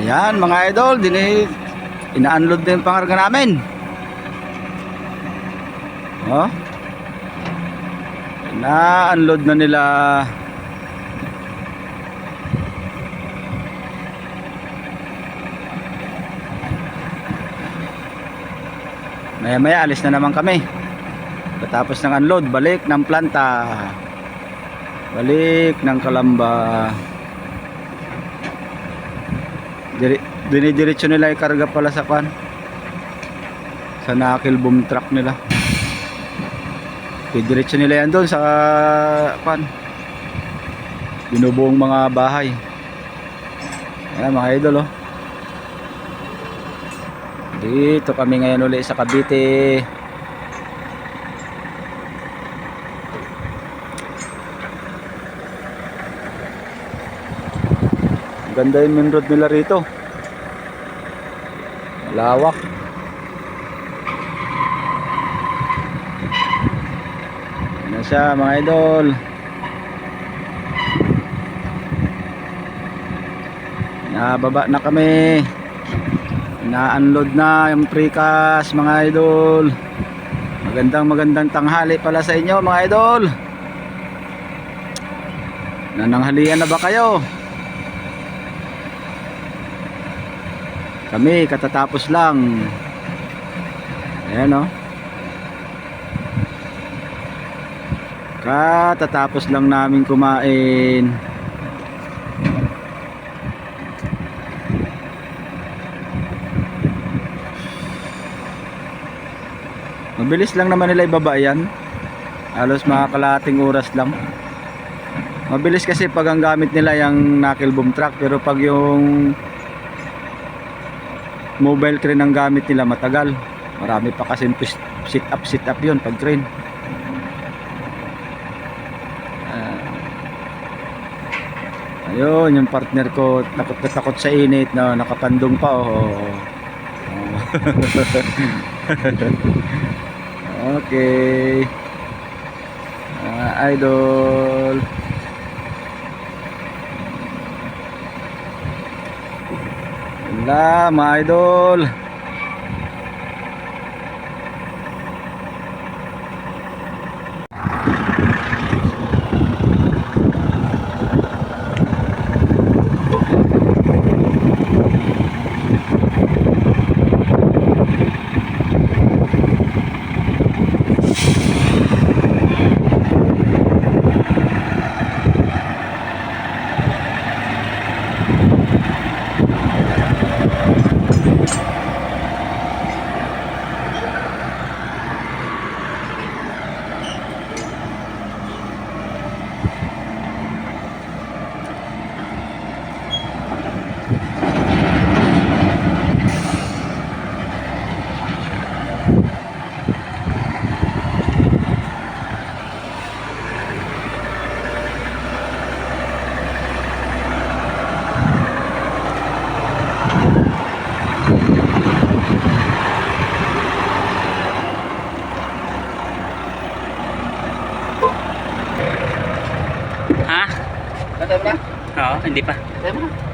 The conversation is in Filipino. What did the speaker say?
Ayan mga idol, dini ina-unload din pangarga namin. Oh. Na-unload na nila. Maya maya alis na naman kami. Katapos ng unload, balik ng planta. Balik ng Kalamba. Diri, dinidiretso nila yung karga pala sa kwan. Sa nakil boom truck nila. Didiretso nila yan doon sa kwan. Binubuong mga bahay. Ayan mga idol oh. Dito kami ngayon uli sa Cavite. Ganda yung main road nila rito. Malawak. Yan siya mga idol. Nababa na kami. Na-unload na yung precast mga idol. Magandang magandang tanghali pala sa inyo mga idol. Nananghalian na ba kayo? Kami katatapos lang. Ayan oh. Katatapos lang namin kumain. Mabilis lang naman nila ibaba yan. Halos mga kalahating oras lang. Mabilis kasi pag ang gamit nila yung knuckle boom truck pero pag yung mobile crane ang gamit nila matagal. Marami pa kasi sit up sit up yun pag crane. Ah. ayun, yung partner ko takot na takot sa init no, nakapandong pa oh. Okay. Mga idol. Wala, mga idol. khỏa ờ, anh đi pa. Hindi pa.